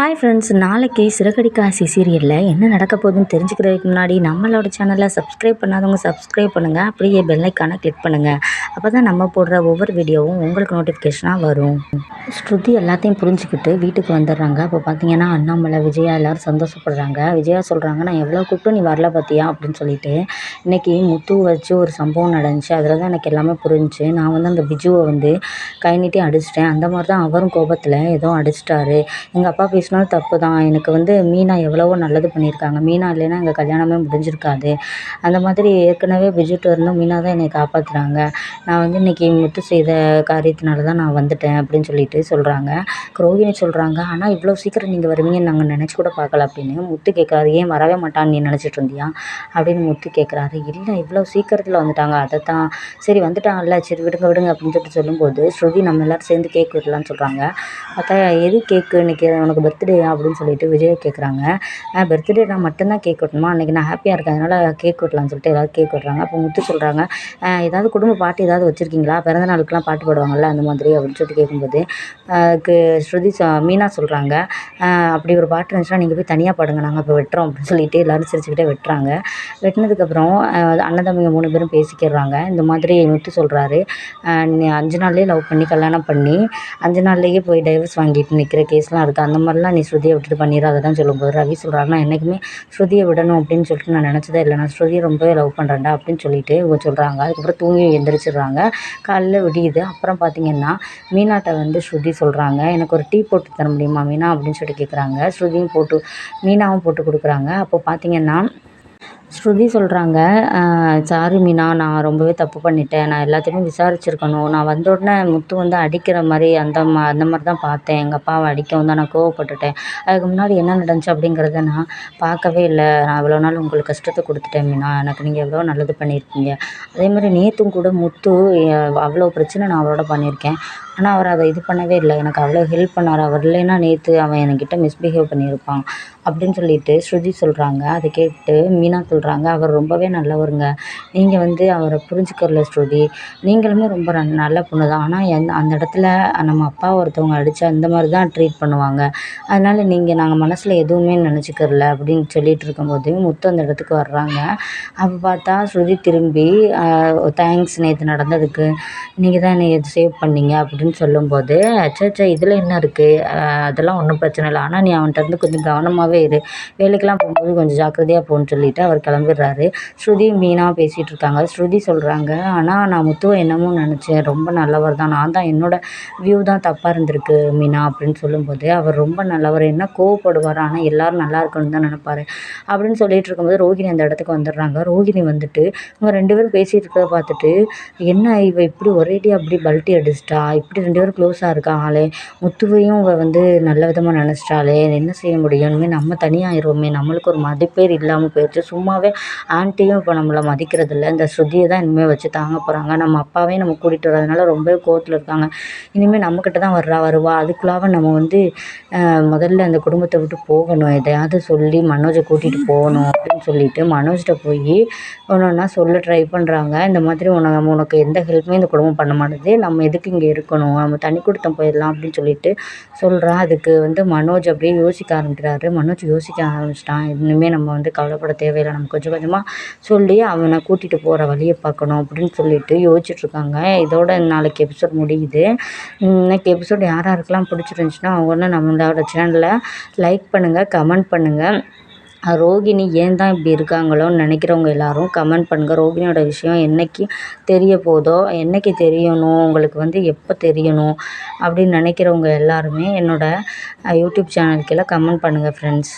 Hi friends நாளைக்கு சிறகடி சீரியலில் என்ன நடக்க போகுதுன்னு தெரிஞ்சுக்கிறதுக்கு முன்னாடி நம்மளோட சேனலை சப்ஸ்கிரைப் பண்ணாதவங்க சப்ஸ்கிரைப் பண்ணுங்கள் அப்படியே பெல்லைக்கான கிளிக் பண்ணுங்கள் அப்போ தான் நம்ம போடுற ஒவ்வொரு வீடியோவும் உங்களுக்கு நோட்டிஃபிகேஷனாக வரும். ஸ்ருதி எல்லாத்தையும் புரிஞ்சுக்கிட்டு வீட்டுக்கு வந்துடுறாங்க. அப்போ பார்த்தீங்கன்னா அண்ணாமலை விஜயா எல்லோரும் சந்தோஷப்படுறாங்க. விஜயா சொல்கிறாங்க நான் எவ்வளோ கூப்பிட்டு நீ வரல பார்த்தியா அப்படின்னு சொல்லிட்டு. இன்றைக்கி முத்து வச்சு ஒரு சம்பவம் நடந்துச்சு. அதில் தான் எனக்கு எல்லாமே புரிஞ்சு நான் வந்து அந்த பிஜுவை வந்து கை நீட்டி அடிச்சிட்டேன். அந்த மாதிரி தான் அவரும் கோபத்தில் ஏதோ அடிச்சிட்டாரு. எங்கள் அப்பா பேசினாலும் தப்பு தான் எனக்கு வந்து மீனா எவ்வளவோ நல்லது பண்ணியிருக்காங்க. மீனா இல்லைன்னா எங்கள் கல்யாணமே முடிஞ்சிருக்காது. அந்த மாதிரி ஏற்கனவே விஜய்கிட்ட இருந்தும் மீனா தான் என்னை காப்பாற்றுறாங்க நான் வந்து இன்றைக்கி முத்து செய்த காரியத்தினால தான் நான் வந்துட்டேன் அப்படின்னு சொல்லிட்டு சொல்கிறாங்க ரோகிணி சொல்கிறாங்க ஆனால் இவ்வளோ சீக்கிரம் நீங்கள் வருவீங்கன்னு நாங்கள் நினச்சி கூட பார்க்கல அப்படின்னு முத்து கேட்குறாரு. ஏன் வரவே மாட்டான்னு நீ நினச்சிட்டு இருந்தியா? அப்படின்னு முத்து கேட்குறாரு. இல்லை இவ்வளோ சீக்கிரத்தில் வந்துட்டாங்க. அதை தான் சரி வந்துட்டாங்கல்ல. சரி விடுங்க விடுங்க அப்படின்னு சொல்லிட்டு சொல்லும்போது ஸ்ருதி நம்ம எல்லோரும் சேர்ந்து கேக் விடலான்னு சொல்கிறாங்க பார்த்தா எது கேக்கு இன்றைக்கி உனக்கு பர்த்டேயா அப்படின்னு சொல்லிட்டு விஜய் கேட்குறாங்க பர்த்டேனா மட்டும்தான் கேக் வெட்டணுமா அன்றைக்கி நான் ஹாப்பியாக இருக்கேன் அதனால் கேக் வெட்டலாம்னு சொல்லிட்டு எல்லோரும் கேக் வெட்டுறாங்க அப்போ முத்து சொல்கிறாங்க ஏதாவது குடும்ப பாட்டு ஏதாவது வச்சுருக்கீங்களா? பிறந்த நாளுக்கெலாம் பாட்டு பாடுவாங்கள்ல அந்த மாதிரி அப்படின்னு சொல்லிட்டு கேட்கும்போது அதுக்கு ஸ்ருதி மீனா சொல்கிறாங்க அப்படி ஒரு பாட்டு இருந்துச்சுன்னா நீங்கள் போய் தனியாக பாடுங்க நாங்கள் இப்போ வெட்டுறோம் அப்படின்னு சொல்லிட்டு எல்லோரும் சிரிச்சுக்கிட்டே வெட்டுறாங்க. வெட்டினதுக்கப்புறம் அண்ணன் தம்பிங்க மூணு பேரும் பேசிக்கிறாங்க. இந்த மாதிரி முத்து சொல்கிறாரு அஞ்சு நாள்லேயே லவ் பண்ணி கல்யாணம் பண்ணி அஞ்சு நாள்லேயே போய் டைவர்ஸ் வாங்கிட்டு நிற்கிற கேஸ்லாம் இருக்குது அந்த மாதிரிலாம் நீ ஸ்ருதியை விட்டுட்டு பண்ணிடாதடான்னு சொல்லும்போது ரவி சொல்கிறாரு நான் என்றைக்குமே ஸ்ருதியை விடணும் அப்படின்னு சொல்லிட்டு நான் நினச்சதே இல்லை. நான் ஸ்ருதியை ரொம்பவே லவ் பண்ணுறேன்டா அப்படின்னு சொல்லிட்டு இவங்க சொல்கிறாங்க அதுக்கப்புறம் தூங்கி எந்திரிச்சிடுறாங்க. காலில் விடியுது. அப்புறம் பார்த்தீங்கன்னா மீனாட்ட வந்து ஸ்ருதி சொல்கிறாங்க எனக்கு ஒரு டீ போட்டு தர முடியுமா மீனா? அப்படின்னு சொல்லிட்டு கேட்குறாங்க ஸ்ருதியும் போட்டு மீனாவும் போட்டு கொடுக்குறாங்க. அப்போ பார்த்தீங்கன்னா ஸ்ருதி சொல்கிறாங்க சாரி மீனா நான் ரொம்பவே தப்பு பண்ணிட்டேன். நான் எல்லாத்தையுமே விசாரிச்சுருக்கணும். நான் வந்த உடனே முத்து வந்து அடிக்கிற மாதிரி அந்த மா அந்த மாதிரி தான் பார்த்தேன். எங்கள் அப்பாவை அடிக்கவும் தான் நான் கோவப்பட்டுட்டேன். அதுக்கு முன்னாடி என்ன நடந்துச்சு அப்படிங்கிறத நான் பார்க்கவே இல்லை. நான் அவ்வளோ நாள் உங்களுக்கு கஷ்டத்தை கொடுத்துட்டேன் மீனா. எனக்கு நீங்கள் எவ்வளோ நல்லது பண்ணியிருக்கீங்க. அதே மாதிரி நேற்றும் கூட முத்து அவ்வளோ பிரச்சனை நான் அவரோட பண்ணியிருக்கேன். ஆனால் அவர் அதை இது பண்ணவே இல்லை. எனக்கு அவ்வளோ ஹெல்ப் பண்ணார். அவர் இல்லைன்னா நேற்று அவன் என்கிட்ட மிஸ்பிஹேவ் பண்ணியிருப்பான். அப்படின்னு சொல்லிட்டு ஸ்ருதி சொல்கிறாங்க அதை கேட்டு மீனா சொல்கிறாங்க அவர் ரொம்பவே நல்லவருங்க. நீங்கள் வந்து அவரை புரிஞ்சுக்கல ஸ்ருதி நீங்களுமே ரொம்ப நல்ல பொண்ணு தான். ஆனால் எந் அந்த இடத்துல நம்ம அப்பா ஒருத்தவங்க அடித்தா அந்த மாதிரி தான் ட்ரீட் பண்ணுவாங்க. அதனால் நீங்கள் நாங்கள் மனசில் எதுவுமே நினச்சிக்கிறல அப்படின்னு சொல்லிட்டு இருக்கும்போது முத்து அந்த இடத்துக்கு வர்றாங்க. அப்போ பார்த்தா ஸ்ருதி திரும்பி தேங்க்ஸ் நேற்று நடந்ததுக்கு. நீங்கள் தான் என்னை சேவ் பண்ணீங்க. அப்படின்னு சொல்லும்போது அச்சா இதில் என்ன இருக்குது அதெல்லாம் ஒன்றும் பிரச்சனை இல்லை. ஆனால் நீ அவன்கிட்ட இருந்து கொஞ்சம் கவனமாகவே இரு. வேலைக்கெலாம் போகும்போது கொஞ்சம் ஜாக்கிரதையாக போகணும்னு சொல்லிவிட்டு அவருக்கு கிளம்பிடுறாரு. ஸ்ருதி மீனா பேசிகிட்டு இருக்காங்க ஸ்ருதி சொல்கிறாங்க ஆனால் நான் முத்துவை என்னமோ நினச்சேன். ரொம்ப நல்லவர் தான். நான் தான் என்னோடய வியூ தான் தப்பாக இருந்திருக்கு மீனா அப்படின்னு சொல்லும்போது அவர் ரொம்ப நல்லவர். என்ன கோவப்படுவார்? ஆனால் எல்லோரும் நல்லா இருக்கணும்னு தான் நினப்பாரு. அப்படின்னு சொல்லிகிட்டு இருக்கும்போது ரோகிணி அந்த இடத்துக்கு வந்துடுறாங்க. ரோகிணி வந்துட்டு இவங்க ரெண்டு பேரும் பேசிகிட்டு இருக்கிறத பார்த்துட்டு என்ன இவ இப்படி ஒரேடி அப்படி பல்ட்டி அடிச்சிட்டா? இப்படி ரெண்டு பேரும் க்ளோஸாக இருக்காங்களே. முத்துவையும் இவ வந்து நல்ல விதமாக நினச்சிட்டாளே. என்ன செய்ய முடியும் இனிமேல் நம்ம தனியாகிருவோமே நம்மளுக்கு ஒரு மதிப்பேர் இல்லாமல் போயிடுச்சு சும்மாவே ஆன்ட்டியும் இப்போ நம்மளை மதிக்கிறதில்ல. இந்த ஸ்ருதியை தான் இனிமேல் வச்சு தாங்க போகிறாங்க நம்ம அப்பாவே நம்ம கூட்டிகிட்டு வரதுனால ரொம்பவே கோவத்தில் இருக்காங்க. இனிமேல் நம்மக்கிட்ட தான் வர்றா வருவா. அதுக்குள்ளாக நம்ம வந்து முதல்ல அந்த குடும்பத்தை விட்டு போகணும். எதையாவது சொல்லி மனோஜை கூட்டிகிட்டு போகணும். அப்படின்னு சொல்லிட்டு மனோஜ்கிட்ட போய் ஒன்று சொல்ல ட்ரை பண்ணுறாங்க இந்த மாதிரி உனக்கு உனக்கு எந்த ஹெல்ப்புமே இந்த குடும்பம் பண்ண மாட்டேது நம்ம எதுக்கு இங்கே இருக்கணும்? நம்ம தனி கொடுத்தம் போயிடலாம். அப்படின்னு சொல்லிட்டு சொல்கிறான் அதுக்கு வந்து மனோஜ் அப்படியே யோசிக்க ஆரம்பிக்கிறாரு. மனோஜ் யோசிக்க ஆரம்பிச்சிட்டான். இனிமேல் நம்ம வந்து கவலைப்பட தேவையில்லை. நம்ம கொஞ்சம் கொஞ்சமாக சொல்லி அவனை கூட்டிகிட்டு போகிற வழியை பார்க்கணும் அப்படின்னு சொல்லிட்டு யோசிச்சுட்ருக்காங்க. இதோட நாளைக்கு எபிசோட் முடியுது. இன்னைக்கு எபிசோட் யார் யாருக்கெல்லாம் பிடிச்சிருந்துச்சின்னா அவங்க நம்மளோட சேனலை லைக் பண்ணுங்கள் கமெண்ட் பண்ணுங்கள் ரோகிணி ஏன் தான் இப்படி இருக்காங்களோன்னு நினைக்கிறவங்க எல்லாரும் கமெண்ட் பண்ணுங்கள் ரோகிணியோட விஷயம் என்றைக்கு தெரிய போதோ என்றைக்கு தெரியணும் உங்களுக்கு வந்து எப்போ தெரியணும் அப்படின்னு நினைக்கிறவங்க எல்லாருமே என்னோடய யூடியூப் சேனலுக்கு கீழே கமெண்ட் பண்ணுங்கள் ஃப்ரெண்ட்ஸ்